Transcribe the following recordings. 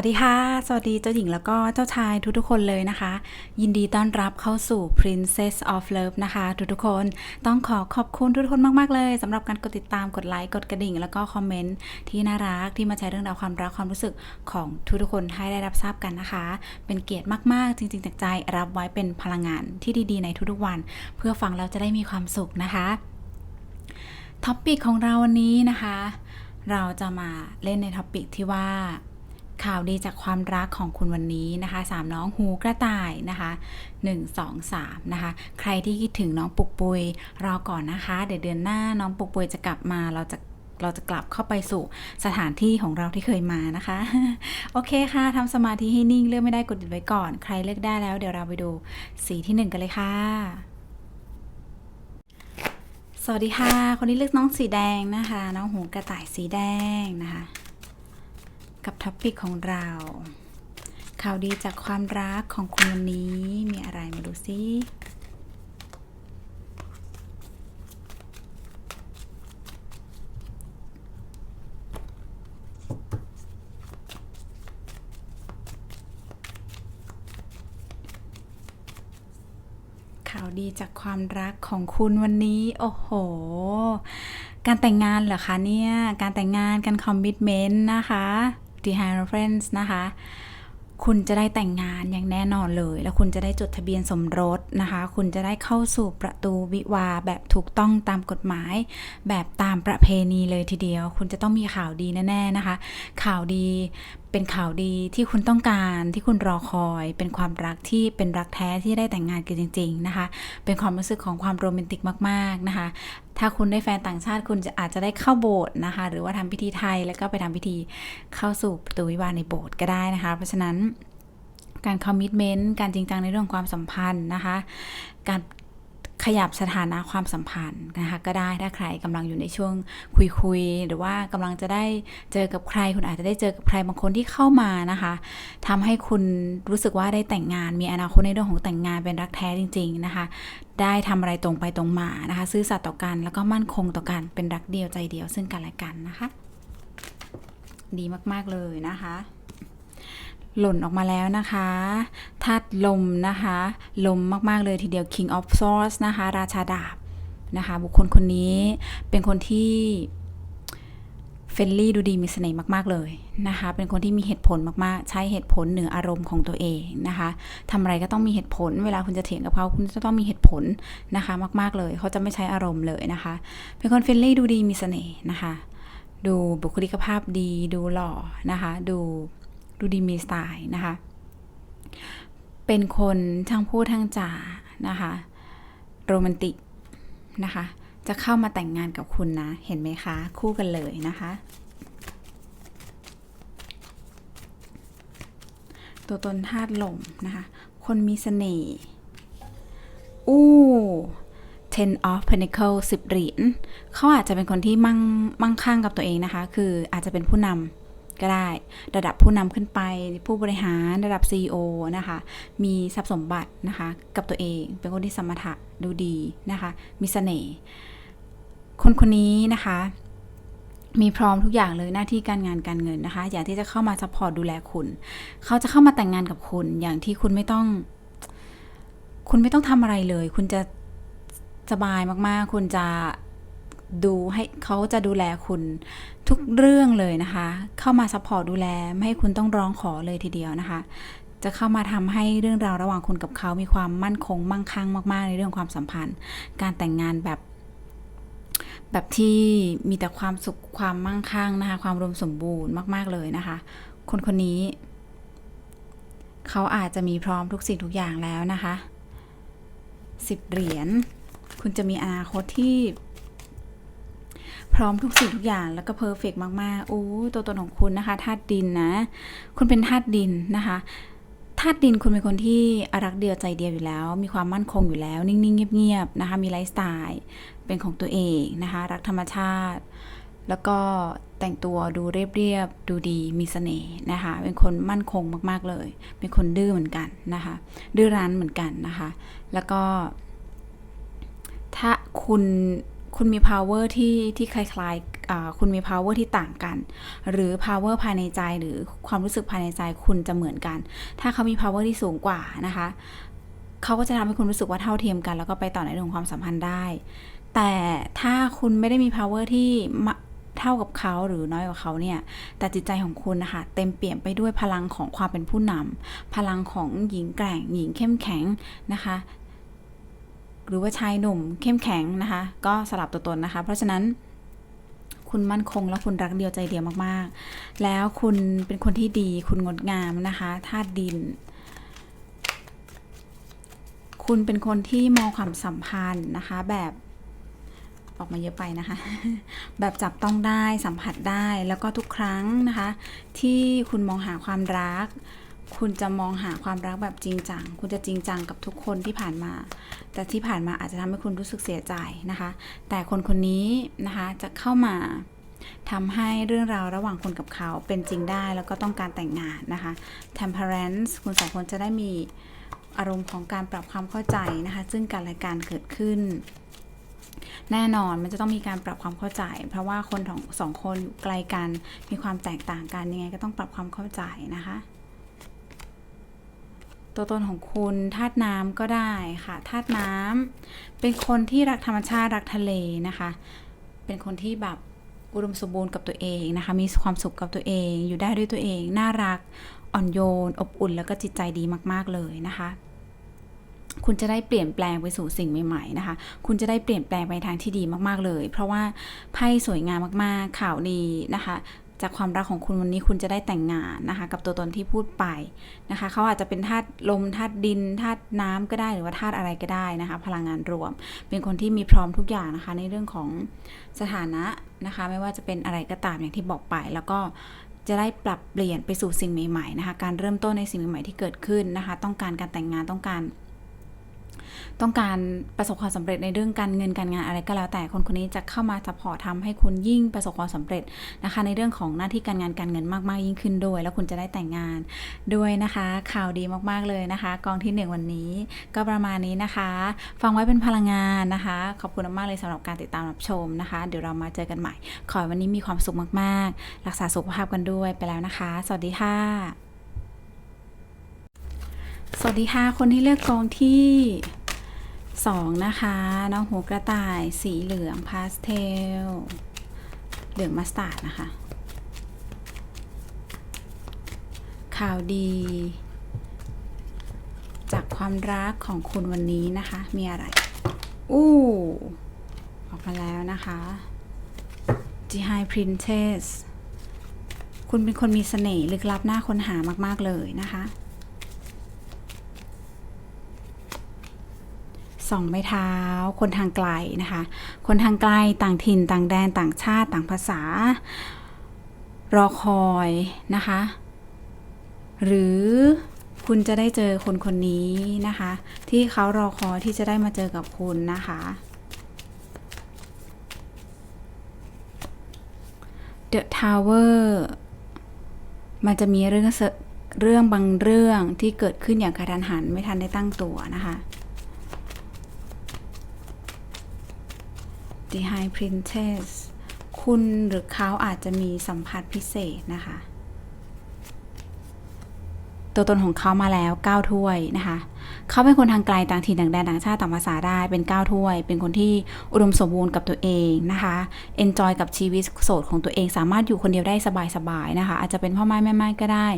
วัสดีค่ะ สวัสดีเจ้าหญิงแล้วก็เจ้าชายทุกๆคนเลยนะคะ ยินดีต้อนรับเข้าสู่ Princess of Love นะคะ ทุกๆคนต้องขอขอบคุณทุกๆคนมากๆเลยสำหรับการกดติดตามกดไลค์กดกระดิ่ง แล้วก็คอมเมนต์ที่น่ารักที่มาแชร์เรื่องราวความรักความรู้สึกของทุกๆคนให้ได้รับทราบกันนะคะ เป็นเกียรติมากๆ จริงๆจากใจรับไว้เป็นพลังงานที่ดีๆในทุกๆวัน เพื่อฟังแล้วจะได้มีความสุขนะคะท็อปปิกของเราวันนี้นะคะ เราจะมาเล่นในท็อปิกที่ว่า ข่าวดีจากความรักของคุณวันนี้นะคะสามน้องหูกระต่ายนะคะ1 2 3นะคะ ใครที่คิดถึงน้องปุกปุย รอก่อนนะคะ เดี๋ยวเดือนหน้าน้องปุกปุยจะกลับมาเราจะเราจะกลับเข้าไปสู่สถานที่ของเราที่เคยมานะคะ โอเคค่ะทำสมาธิให้นิ่งเลือกไม่ได้กดหยุดไว้ก่อน ใครเลือกได้แล้วเดี๋ยวเราไปดูสีที่หนึ่งกันเลยค่ะ สวัสดีค่ะ คนนี้เลือกน้องสีแดงนะคะ น้องหูกระต่ายสีแดงนะคะ กับท็อปปิกของเรา ข่าวดีจากความรักของคุณวันนี้ มีอะไรมาดูซิข่าวดีจากความรักของคุณวันนี้ โอ้โห การแต่งงานเหรอคะเนี่ย การแต่งงานการคอมมิชเมนต์นะคะ The h i r o p h a n t s นะคะ คุณจะได้แต่งงานอย่างแน่นอนเลย แล้วคุณจะได้จดทะเบียนสมรสนะคะ คุณจะได้เข้าสู่ประตูวิวาแบบถูกต้องตามกฎหมาย แบบตามประเพณีเลยทีเดียว คุณจะต้องมีข่าวดีแน่ๆนะคะ ข่าวดีเป็นข่าวดีที่คุณต้องการที่คุณรอคอย เป็นความรักที่เป็นรักแท้ที่ได้แต่งงานกันจริง ๆนะคะ เป็นความรู้สึกของความโรแมนติกมาก ๆนะคะ ถ้าคุณได้แฟนต่างชาติคุณจะอาจจะได้เข้าโบสถ์นะคะ หรือว่าทำพิธีไทยแล้วก็ไปทำพิธีเข้าสู่ประตูวิวาในโบสถ์ก็ได้นะคะ เพราะฉะนั้นการคอมมิชเมนต์การจริงจังในเรื่องความสัมพันธ์นะคะ การ ขยับสถานะความสัมพันธ์นะคะก็ได้ถ้าใครกำลังอยู่ในช่วงคุยคุยหรือว่ากำลังจะได้เจอกับใคร คุณอาจจะได้เจอกับใครบางคนที่เข้ามานะคะทำให้คุณรู้สึกว่าได้แต่งงาน มีอนาคตในเรื่องของแต่งงานเป็นรักแท้จริง ๆนะคะ ได้ทำอะไรตรงไปตรงมานะคะ ซื่อสัตย์ต่อกันแล้วก็มั่นคงต่อกันเป็นรักเดียวใจเดียวซึ่งกันและกันนะคะ ดีมากๆเลยนะคะ หล่นออกมาแล้วนะคะธาตุลมนะคะ ลมมากๆเลยทีเดียว King of Swords นะคะ ราชาดาบนะคะ บุคคลคนนี้เป็นคนที่เฟรนลี่ดูดีมีเสน่ห์มาก ๆ เลยนะคะ เป็นคนที่มีเหตุผลมากๆ ใช้เหตุผลเหนืออารมณ์ของตัวเองนะคะทำอะไรก็ต้องมีเหตุผล เวลาคุณจะเถียงกับเขาคุณจะต้องมีเหตุผลนะคะ มาก ๆ เลย เขาจะไม่ใช้อารมณ์เลยนะคะ เป็นคนเฟรนลี่ดูดีมีเสน่ห์นะคะ ดูบุคลิกภาพดี ดูหล่อนะคะ ดู ดูดีมีสไตล์นะคะ เป็นคนทั้งพูดทั้งจานะคะ โรแมนติกนะคะ จะเข้ามาแต่งงานกับคุณนะ เห็นไหมคะ คู่กันเลยนะคะ ตัวตนธาตุลมนะคะ คนมีเสน่ห์ อู้ ten of pentacles สิบเหรียญเขาอาจจะเป็นคนที่มั่งมั่งคั่งกับตัวเองนะคะ คืออาจจะเป็นผู้นำ ก็ได้ ระดับผู้นำขึ้นไป ผู้บริหารระดับ CEO นะคะ มีทรัพย์สมบัตินะคะ กับตัวเอง เป็นคนที่สมถะดูดีนะคะ มีเสน่ห์คนคนนี้นะคะ มีพร้อมทุกอย่างเลยหน้าที่การงานการเงินนะคะ อยางที่จะเข้ามาซัพพอร์ตดูแลคุณ เขาจะเข้ามาแต่งงานกับคุณ อย่างที่คุณไม่ต้อง คุณไม่ต้องทำอะไรเลย คุณจะสบายมากๆ คุณจะ ดูให้เขาจะดูแลคุณทุกเรื่องเลยนะคะ เข้ามาซัพพอร์ตดูแล ไม่ให้คุณต้องร้องขอเลยทีเดียวนะคะ จะเข้ามาทำให้เรื่องราวระหว่างคุณกับเขามีความมั่นคงมั่งคั่งมาก ๆ ในเรื่องความสัมพันธ์ การแต่งงานแบบแบบที่มีแต่ความสุขความมั่งคั่งนะคะ ความรวมสมบูรณ์มาก ๆ เลยนะคะ คนคนนี้ เขาอาจจะมีพร้อมทุกสิ่งทุกอย่างแล้วนะคะสิบเหรียญคุณจะมีอนาคตที่ พร้อมทุกสิ่งทุกอย่างแล้วก็เพอร์เฟกมากๆโอ้ตัวตนของคุณนะคะธาตุดินนะ คุณเป็นธาตุดินนะคะธาตุดินคุณเป็นคนที่รักเดียวใจเดียวอยู่แล้ว มีความมั่นคงอยู่แล้ว นิ่งๆเงียบๆนะคะ มีไลฟ์สไตล์เป็นของตัวเองนะคะ รักธรรมชาติ แล้วก็แต่งตัวดูเรียบๆดูดีมีเสน่ห์นะคะ เป็นคนมั่นคงมากๆเลย เป็นคนดื้อเหมือนกันนะคะ ดื้อรั้นเหมือนกันนะคะ แล้วก็ถ้าคุณ คุณมี power ที่ที่คล้ายๆคุณมี power ที่ต่างกัน หรือ power ภายในใจหรือความรู้สึกภายในใจคุณจะเหมือนกัน ถ้าเขามี power ที่สูงกว่านะคะ เขาก็จะทำให้คุณรู้สึกว่าเท่าเทียมกัน แล้วก็ไปต่อในเรื่องของความสัมพันธ์ได้ แต่ถ้าคุณไม่ได้มี power ที่เท่ากับเขาหรือน้อยกว่าเขาเนี่ย แต่จิตใจของคุณนะคะเต็มเปี่ยมไปด้วยพลังของความเป็นผู้นำพลังของหญิงแกร่ง หญิงเข้มแข็งนะคะ หรือว่าชายหนุ่มเข้มแข็งนะคะ ก็สลับตัวตนนะคะ เพราะฉะนั้นคุณมั่นคงและคุณรักเดียวใจเดียวมากๆ แล้วคุณเป็นคนที่ดีคุณงดงามนะคะธาตุดิน คุณเป็นคนที่มองความสัมพันธ์นะคะแบบออกมาเยอะไปนะคะ แบบจับต้องได้สัมผัสได้แล้วก็ทุกครั้งนะคะ ที่คุณมองหาความรัก คุณจะมองหาความรักแบบจริงจัง คุณจะจริงจังกับทุกคนที่ผ่านมา แต่ที่ผ่านมาอาจจะทำให้คุณรู้สึกเสียใจนะคะ แต่คนคนนี้นะคะจะเข้ามาทำให้เรื่องราวระหว่างคุณกับเขาเป็นจริงได้แล้วก็ต้องการแต่งงานนะคะ temperance คุณสองคนจะได้มีอารมณ์ของการปรับความเข้าใจนะคะ ซึ่งกันและกันเกิดขึ้น แน่นอนมันจะต้องมีการปรับความเข้าใจ เพราะว่าคนของสองคนอยู่ไกลกันมีความแตกต่างกันยังไงก็ต้องปรับความเข้าใจนะคะ ตัวตนของคุณธาตุน้ำก็ได้ค่ะธาตุน้ำเป็นคนที่รักธรรมชาติรักทะเลนะคะ เป็นคนที่แบบอุดมสมบูรณ์กับตัวเองนะคะ มีความสุขกับตัวเอง อยู่ได้ด้วยตัวเอง น่ารัก อ่อนโยน อบอุ่น แล้วก็จิตใจดีมาก ๆ เลยนะคะ คุณจะได้เปลี่ยนแปลงไปสู่สิ่งใหม่ๆนะคะ คุณจะได้เปลี่ยนแปลงไปทางที่ดีมากๆเลย เพราะว่าไพ่สวยงามมากๆ ข่าวดีนะคะ จากความรักของคุณวันนี้คุณจะได้แต่งงานนะคะ กับตัวตนที่พูดไปนะคะเขาอาจจะเป็นธาตุลมธาตุดินธาตุน้ำก็ได้หรือว่าธาตุอะไรก็ได้นะคะ พลังงานรวม เป็นคนที่มีพร้อมทุกอย่างนะคะ ในเรื่องของสถานะนะคะ ไม่ว่าจะเป็นอะไรก็ตามอย่างที่บอกไป แล้วก็จะได้ปรับเปลี่ยนไปสู่สิ่งใหม่ๆนะคะ การเริ่มต้นในสิ่งใหม่ๆที่เกิดขึ้นนะคะ ต้องการการแต่งงานต้องการ ต้องการประสบความสำเร็จในเรื่องการเงินการงานอะไรก็แล้วแต่คนคนนี้จะเข้ามาซัพพอร์ตทำให้คุณยิ่งประสบความสำเร็จนะคะ ในเรื่องของหน้าที่การงานการเงินมากๆยิ่งขึ้นด้วย แล้วคุณจะได้แต่งงานด้วยนะคะ ข่าวดีมากๆเลยนะคะ กองที่หนึ่งวันนี้ ก็ประมาณนี้นะคะ ฟังไว้เป็นพลังงานนะคะ ขอบคุณมากๆเลยสำหรับการติดตามรับชมนะคะ เดี๋ยวเรามาเจอกันใหม่ ขอให้วันนี้มีความสุขมากๆ รักษาสุขภาพกันด้วยไปแล้วนะคะ สวัสดีค่ะ สวัสดีค่ะ คนที่เลือกกองที่ สองนะคะน้องหูกระต่ายสีเหลืองพาสเทล เหลืองมัสตาร์ดนะคะ ข่าวดี จากความรักของคุณวันนี้นะคะ มีอะไร อู้ ออกมาแล้วนะคะ The High Princess คุณเป็นคนมีเสน่ห์ลึกลับน่าค้นหามาก ๆ เลยนะคะ สองไม้เท้า คนทางไกลนะคะ คนทางไกลต่างถิ่นต่างแดนต่างชาติต่างภาษา รอคอยนะคะ หรือคุณจะได้เจอคนคนนี้นะคะ ที่เขารอคอยที่จะได้มาเจอกับคุณนะคะ The Tower มันจะมีเรื่องเสเรื่องบางเรื่องที่เกิดขึ้นอย่างกระทันหันไม่ทันได้ตั้งตัวนะคะ The High Princess คุณหรือเขาอาจจะมีสัมผัสพิเศษนะคะ ตัวตนของเขามาแล้ว 9 ถ้วยนะคะ เขาเป็นคนทางไกลต่างถิ่นต่างแดนต่างชาติต่างภาษาได้เป็น9ถ้วย เป็นคนที่อุดมสมบูรณ์กับตัวเองนะคะ enjoy กับชีวิตโสดของตัวเอง สามารถอยู่คนเดียวได้สบายๆนะคะ อาจจะเป็นพ่อไม้แม่ไม้ก็ได้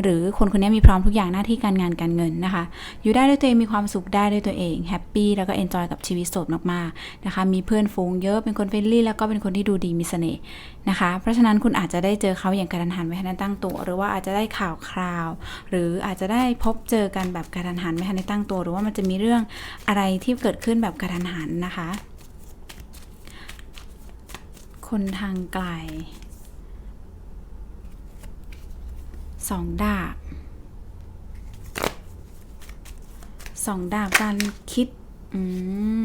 หรือคนคนนี้มีพร้อมทุกอย่างหน้าที่การงานการเงินนะคะ อยู่ได้ด้วยตัวเองมีความสุขได้ด้วยตัวเองแฮปปี้แล้วก็ enjoy กับชีวิตโสดมากๆนะคะ มีเพื่อนฝูงเยอะเป็นคนเฟรนลี่แล้วก็เป็นคนที่ดูดีมีเสน่ห์นะคะ เพราะฉะนั้นคุณอาจจะได้เจอเขาอย่างกระทันหันไม่ทันตั้งตัว หรือว่าอาจจะได้ข่าวคราว หรืออาจจะได้พบเจอกันแบบกระทันหันไม่ทันได้ตั้งตัวหรือว่ามันจะมีเรื่องอะไรที่เกิดขึ้นแบบกระทันหันนะคะ คนทางไกลสองดาบสองดาบการคิดอื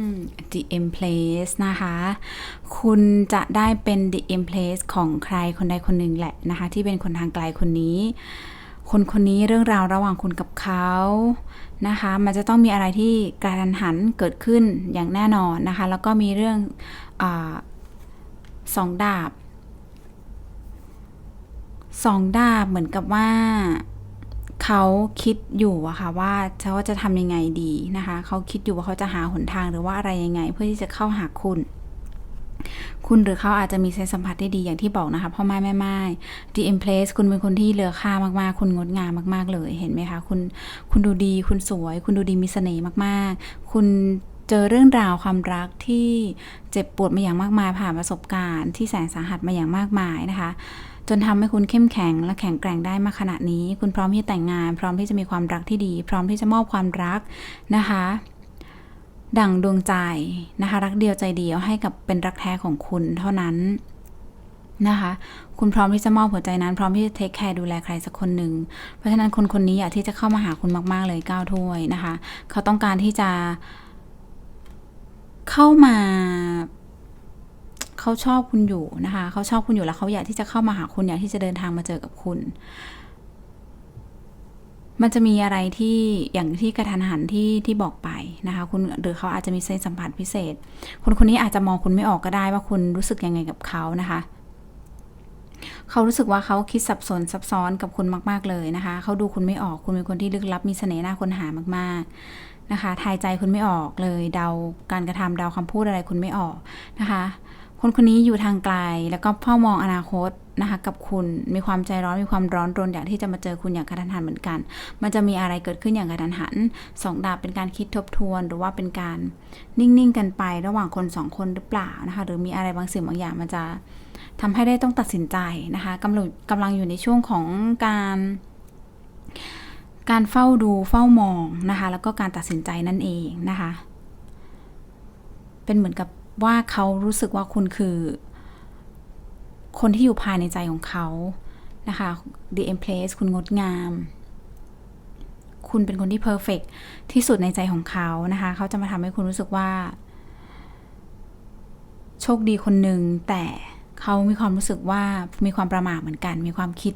ม the empress นะคะ คุณจะได้เป็น the empress ของใครคนใดคนหนึ่งแหละนะคะ ที่เป็นคนทางไกลคนนี้ คนคนนี้เรื่องราวระหว่างคุณกับเขานะคะ มันจะต้องมีอะไรที่กระทันหันเกิดขึ้นอย่างแน่นอนนะคะ แล้วก็มีเรื่องอสองดาบสองดาบเหมือนกับว่าเขาคิดอยู่อะค่ะว่าเขาจะทำยังไงดีนะคะ เขาคิดอยู่ว่าเขาจะหาหนทางหรือว่าอะไรยังไง เพื่อที่จะเข้าหาคุณ คุณหรือเขาอาจจะมีเซนส์สัมผัสได้ดีอย่างที่บอกนะคะพ่อไม้แม่ไม้ The Empress คุณเป็นคนที่เลือค่ามากๆ คุณงดงามมากๆเลยเห็นไหมคะ คุณคุณดูดี คุณสวย คุณดูดีมีเสน่ห์มากๆ คุณเจอเรื่องราวความรักที่เจ็บปวดมาอย่างมากมายผ่านประสบการณ์ที่แสนสาหัสมาอย่างมากมายนะคะจนทำให้คุณเข้มแข็งและแข็งแกร่งได้มาขนาดนี้ คุณพร้อมที่จะแต่งงาน พร้อมที่จะมีความรักที่ดี พร้อมที่จะมอบความรักนะคะ ดั่งดวงใจนะคะรักเดียวใจเดียวให้กับเป็นรักแท้ของคุณเท่านั้นนะคะ คุณพร้อมที่จะมอบหัวใจนั้นพร้อมที่จะเทคแคร์ดูแลใครสักคนหนึ่ง เพราะฉะนั้นคนคนนี้อยากที่จะเข้ามาหาคุณมากๆเลยก้าวถ้วยนะคะ เขาต้องการที่จะเข้ามาเขาชอบคุณอยู่นะคะ เขาชอบคุณอยู่แล้วเขาอยากที่จะเข้ามาหาคุณอยากที่จะเดินทางมาเจอกับคุณ มันจะมีอะไรที่อย่างที่กระทันหันที่ที่บอกไปนะคะคุณหรือเขาอาจจะมีเส้นสัมผัสพิเศษ คนคนนี้อาจจะมองคุณไม่ออกก็ได้ว่าคุณรู้สึกยังไงกับเขานะคะเขารู้สึกว่าเขาคิดสับสนซับซ้อนกับคุณมาก ๆ เลยนะคะ เขาดูคุณไม่ออก คุณเป็นคนที่ลึกลับมีเสน่ห์น่าค้นหามาก ๆ นะคะ ทายใจคุณไม่ออกเลย เดาการกระทำเดาคำพูดอะไรคุณไม่ออกนะคะ คนคนนี้อยู่ทางไกล แล้วก็เฝ้ามองอนาคต นะคะกับคุณมีความใจร้อนมีความร้อนรนอยากที่จะมาเจอคุณอย่างกระทันหันเหมือนกัน มันจะมีอะไรเกิดขึ้นอย่างกระทันหันสองดาบเป็นการคิดทบทวน หรือว่าเป็นการนิ่งๆกันไประหว่างคนสองคนหรือเปล่านะคะหรือมีอะไรบางสิ่งบางอย่างมันจะทำให้ได้ต้องตัดสินใจนะคะกำลังกำลังอยู่ในช่วงของการการเฝ้าดูเฝ้ามองนะคะแล้วก็การตัดสินใจนั่นเองนะคะ เป็นเหมือนกับว่าเขารู้สึกว่าคุณคือ คนที่อยู่ภายในใจของเขานะคะ The Empress คุณงดงาม คุณเป็นคนที่เพอร์เฟกที่สุดในใจของเขานะคะ เขาจะมาทำให้คุณรู้สึกว่า โชคดีคนหนึ่งแต่เขามีความรู้สึกว่ามีความประมาทเหมือนกัน มีความคิด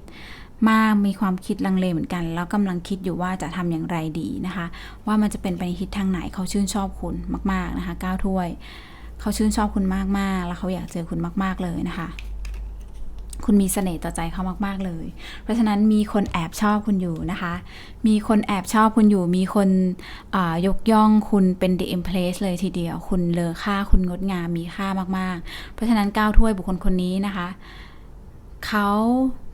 มากมีความคิดลังเลเหมือนกัน แล้วกำลังคิดอยู่ว่าจะทำอย่างไรดีนะคะ ว่ามันจะเป็นไปในทิศทางไหนเขาชื่นชอบคุณมาก ๆนะคะก้าวถ้วย เขาชื่นชอบคุณมากๆ แล้วเขาอยากเจอคุณมาก ๆเลยนะคะ คุณมีเสน่ห์ต่อใจเขามากๆเลย เพราะฉะนั้นมีคนแอบชอบคุณอยู่นะคะ มีคนแอบชอบคุณอยู่ มีคนยกย่องคุณเป็น The Empress เลยทีเดียว คุณเลอค่า คุณงดงาม มีค่ามากๆ เพราะฉะนั้นก้าวถ้วยบุคคลคนนี้นะคะ เขา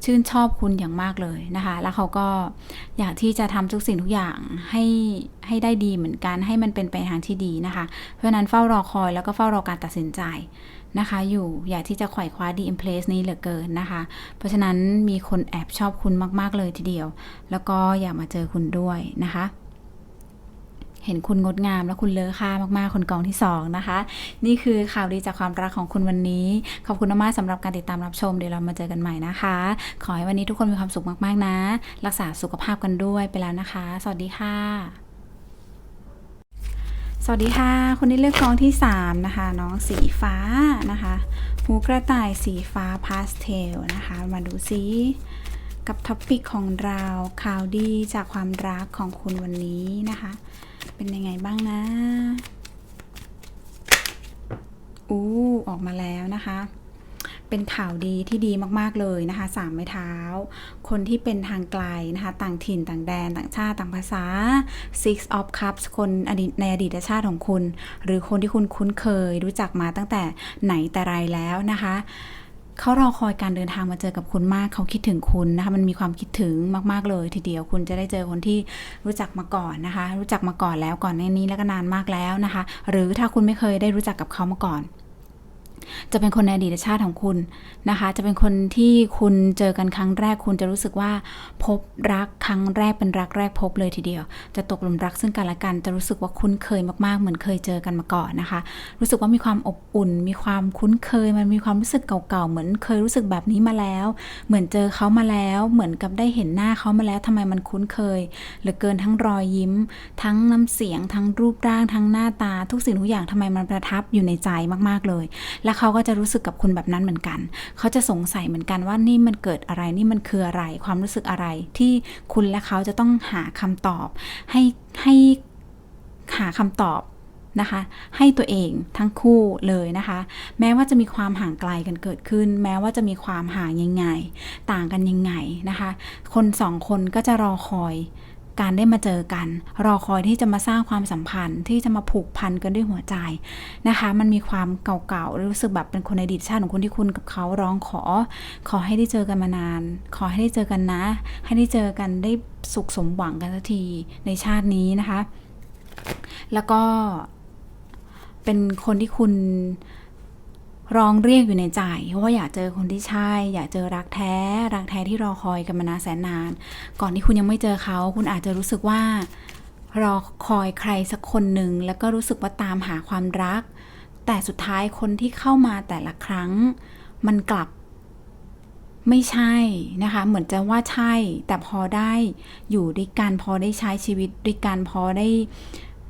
ชื่นชอบคุณอย่างมากเลยนะคะ แล้วเขาก็อยากที่จะทำทุกสิ่งทุกอย่างให้ให้ได้ดีเหมือนกัน ให้มันเป็นไปทางที่ดีนะคะ เพราะฉะนั้นเฝ้ารอคอยแล้วก็เฝ้ารอการตัดสินใจ นะคะอยู่อยากที่จะไขว่คว้า The Empress นี้เหลือเกินนะคะ เพราะฉะนั้นมีคนแอบชอบคุณมาก ๆ เลยทีเดียว แล้วก็อยากมาเจอคุณด้วยนะคะเห็นคุณงดงามและคุณเลอค่ามากๆ คนกองที่ 2 นะคะ นี่คือข่าวดีจากความรักของคุณวันนี้ ขอบคุณมากๆสำหรับการติดตามรับชม เดี๋ยวเรามาเจอกันใหม่นะคะ ขอให้วันนี้ทุกคนมีความสุขมากๆนะ รักษาสุขภาพกันด้วยไปแล้วนะคะ สวัสดีค่ะ สวัสดีค่ะคนที่เลือกกองที่ 3 นะคะ น้องสีฟ้านะคะหูกระต่ายสีฟ้าพาสเทลนะคะ มาดูซิกับท็อปปิกของเราข่าวดีจากความรักของคุณวันนี้นะคะ เป็นยังไงบ้างนะอู้ออกมาแล้วนะคะ เป็นข่าวดีที่ดีมากๆเลยนะคะสามไม้เท้า คนที่เป็นทางไกลนะคะ ต่างถิ่นต่างแดน ต่างชาติต่างภาษา Six of Cups คนอดีตในอดีตชาติของคุณ หรือคนที่คุณคุ้นเคยรู้จักมาตั้งแต่ไหนแต่ไรแล้วนะคะเขารอคอยการเดินทางมาเจอกับคุณมาก เขาคิดถึงคุณนะคะ มันมีความคิดถึงมาก ๆ เลยทีเดียว คุณจะได้เจอคนที่รู้จักมาก่อนนะคะ รู้จักมาก่อนแล้วก่อนในนี้แล้วก็นานมากแล้วนะคะ หรือถ้าคุณไม่เคยได้รู้จักกับเขามาก่อน จะเป็นคนในอดีตชาติของคุณนะคะ จะเป็นคนที่คุณเจอกันครั้งแรกคุณจะรู้สึกว่า พบรักครั้งแรกเป็นรักแรกพบเลยทีเดียว จะตกหลุมรักซึ่งกันและกัน จะรู้สึกว่าคุ้นเคยมากๆ เหมือนเคยเจอกันมาก่อนนะคะ รู้สึกว่ามีความอบอุ่น มีความคุ้นเคย มันมีความรู้สึกเก่าๆ เหมือนเคยรู้สึกแบบนี้มาแล้ว เหมือนเจอเขามาแล้ว เหมือนกับได้เห็นหน้าเขามาแล้วทำไมมันคุ้นเคยเหลือเกินทั้งรอยยิ้ม ทั้งน้ำเสียง ทั้งรูปร่าง ทั้งหน้าตา ทุกสิ่งทุกอย่างทำไมมันประทับอยู่ในใจมากๆเลยและเขาก็จะรู้สึกกับคุณแบบนั้นเหมือนกัน เขาจะสงสัยเหมือนกันว่านี่มันเกิดอะไรนี่มันคืออะไร ความรู้สึกอะไร ที่คุณและเขาจะต้องหาคำตอบ ให้ให้หาคำตอบนะคะ ให้ตัวเองทั้งคู่เลยนะคะ แม้ว่าจะมีความห่างไกลกันเกิดขึ้น แม้ว่าจะมีความห่างยังไง ต่างกันยังไงนะคะ คนสองคนก็จะรอคอย การได้มาเจอกัน รอคอยที่จะมาสร้างความสัมพันธ์ที่จะมาผูกพันกันด้วยหัวใจนะคะ มันมีความเก่าๆรู้สึกแบบเป็นคนในอดีตชาติของคุณที่คุณกับเขาร้องขอ ขอให้ได้เจอกันมานาน ขอให้ได้เจอกันนะ ให้ได้เจอกันได้สุขสมหวังกันสักทีในชาตินี้นะคะ แล้วก็เป็นคนที่คุณ ร้องเรียกอยู่ในใจเพราะว่าอยากเจอคนที่ใช่ อยากเจอรักแท้ รักแท้ที่รอคอยกันมานานแสนนาน ก่อนที่คุณยังไม่เจอเขา คุณอาจจะรู้สึกว่ารอคอยใครสักคนหนึ่งแล้วก็รู้สึกว่าตามหาความรัก แต่สุดท้ายคนที่เข้ามาแต่ละครั้ง มันกลับไม่ใช่นะคะ เหมือนจะว่าใช่ แต่พอได้อยู่ด้วยกันพอได้ใช้ชีวิตด้วยกันพอได้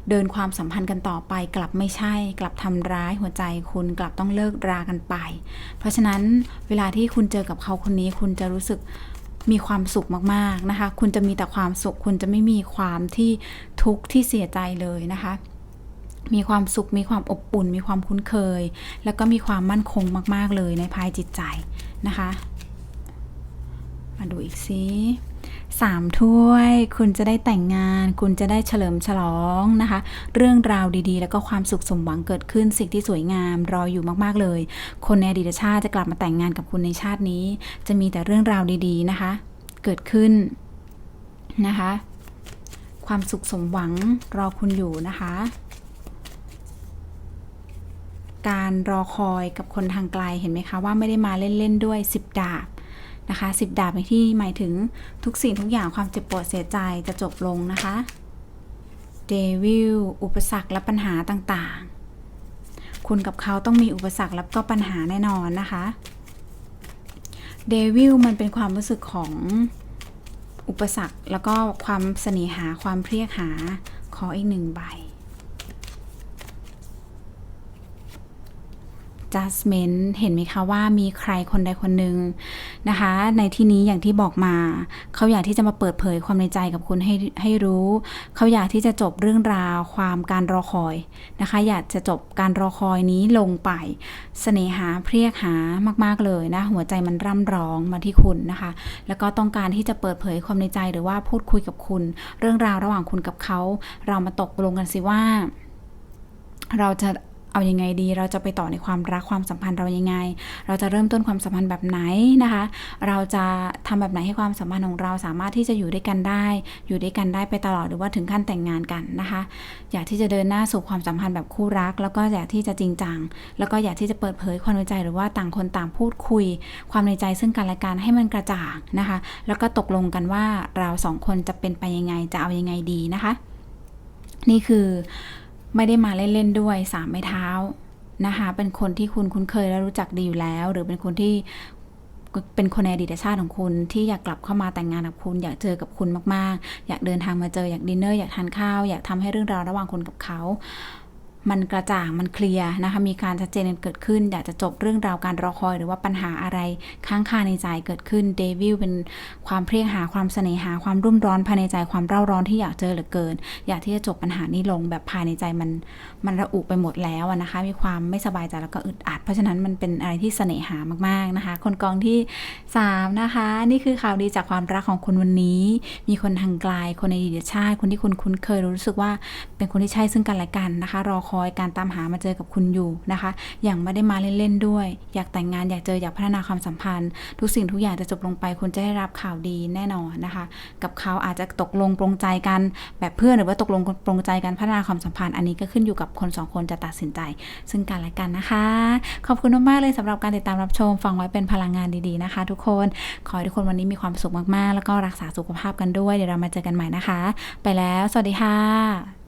เดินความสัมพันธ์กันต่อไปกลับไม่ใช่ กลับทำร้ายหัวใจคุณกลับต้องเลิกรากันไป เพราะฉะนั้นเวลาที่คุณเจอกับเขาคนนี้คุณจะรู้สึกมีความสุขมากๆนะคะ คุณจะมีแต่ความสุข คุณจะไม่มีความที่ทุกข์ที่เสียใจเลยนะคะ มีความสุข มีความอบอุ่น มีความคุ้นเคย แล้วก็มีความมั่นคงมาก ๆ เลยในภายจิตใจนะคะ มาดูอีกซิ สามถ้วย คุณจะได้แต่งงาน คุณจะได้เฉลิมฉลองนะคะ เรื่องราวดีๆ แล้วก็ความสุขสมหวังเกิดขึ้นสิ่งที่สวยงามรออยู่มากๆเลย คนในอดีตชาติจะกลับมาแต่งงานกับคุณในชาตินี้ จะมีแต่เรื่องราวดีๆนะคะ เกิดขึ้นนะคะ ความสุขสมหวังรอคุณอยู่นะคะ การรอคอยกับคนทางไกลเห็นไหมคะว่าไม่ได้มาเล่นๆด้วย 10 ดาบ นะคะ10ดาบในที่หมายถึงทุกสิ่งทุกอย่างความเจ็บปวดเสียใจจะจบลงนะคะเดวิลอุปสรรคและปัญหาต่างๆ คุณกับเขาต้องมีอุปสรรคและก็ปัญหาแน่นอนนะคะเดวิลมันเป็นความรู้สึกของอุปสรรคแล้วก็ความเสน่หาความเพรียกหาขออีกหนึ่งใบ judgment เห็นไหมคะว่ามีใครคนใดคนหนึ่งนะคะ ในที่นี้อย่างที่บอกมา เขาอยากที่จะมาเปิดเผยความในใจกับคุณให้ให้รู้ เขาอยากที่จะจบเรื่องราวความการรอคอยนะคะ อยากจะจบการรอคอยนี้ลงไปเสน่หาเพรียกหามาก ๆเลยนะ หัวใจมันร่ำร้องมาที่คุณนะคะ แล้วก็ต้องการที่จะเปิดเผยความในใจหรือว่าพูดคุยกับคุณ เรื่องราวระหว่างคุณกับเขา เรามาตกลงกันสิว่า เราจะ เอาอยังไงดี เราจะไปต่อในความรักความสัมพันธ์เรายังไง เราจะเริ่มต้นความสัมพันธ์แบบไหนนะคะ เราจะทำแบบไหนให้ความสัมพันธ์ของเราสามารถที่จะอยู่ด้วยกันได้ อยู่ด้วยกันได้ไปตลอดหรือว่าถึงขั้นแต่งงานกันนะคะ อยากที่จะเดินหน้าสู่ความสัมพันธ์แบบคู่รัก แล้วก็อยากที่จะจริงจังแล้วก็อยากที่จะเปิดเผยความในใจหรือว่าต่างคนต่างพูดคุย ความในใจซึ่งกันและกันให้มันกระจ่างนะคะ แล้วก็ตกลงกันว่าเราสองคนจะเป็นไปยังไงจะเอายังไงดีนะคะ นี่คือ ไม่ได้มาเล่นๆด้วยสามไม้เท้านะคะ เป็นคนที่คุณคุ้นเคยและรู้จักดีอยู่แล้ว หรือเป็นคนที่เป็นคนในอดีตชาติของคุณที่อยากกลับเข้ามาแต่งงานกับคุณ อยากเจอกับคุณมากๆ อยากเดินทางมาเจออยากดินเนอร์อยากทานข้าว อยากทำให้เรื่องราวระหว่างคุณกับเขา มันกระจ่างมันเคลียร์นะคะมีการชัดเจนเกิดขึ้น อยากจะจบเรื่องราวการรอคอย หรือว่าปัญหาอะไรค้างคาในใจเกิดขึ้นเดวิลเป็นความเพรียงหาความเสน่หาความรุ่มร้อนภายในใจความเร่าร้อนที่อยากเจอเหลือเกิน อยากที่จะจบปัญหานี้ลงแบบภายในใจมันมันระอุไปหมดแล้วนะคะ มีความไม่สบายใจแล้วก็อึดอัด เพราะฉะนั้นมันเป็นอะไรที่เสน่หามากๆนะคะ คนกองที่ 3 นะคะ นี่คือข่าวดีจากความรักของคุณวันนี้ มีคนทางไกลคนในดีชาติ คนที่คุณคุ้นเคยรู้สึกว่าเป็นคนที่ใช่ซึ่งกันและกันนะคะ รอคอย การตามหามาเจอกับคุณอยู่นะคะ อย่างไม่ได้มาเล่นๆด้วย อยากแต่งงานอยากเจออยากพัฒนาความสัมพันธ์ ทุกสิ่งทุกอย่างจะจบลงไปคุณจะได้รับข่าวดีแน่นอนนะคะ กับเขาอาจจะตกลงปรงใจกันแบบเพื่อนหรือว่าตกลงปรงใจกันพัฒนาความสัมพันธ์อันนี้ก็ขึ้นอยู่กับคนสองคนจะตัดสินใจ ซึ่งกันและกันนะคะ ขอบคุณมากๆเลยสำหรับการติดตามรับชมฟังไว้เป็นพลังงานดีๆนะคะ ทุกคนขอให้ทุกคนวันนี้มีความสุขมากๆ แล้วก็รักษาสุขภาพกันด้วยเดี๋ยวเรามาเจอกันใหม่นะคะ ไปแล้ว สวัสดีค่ะ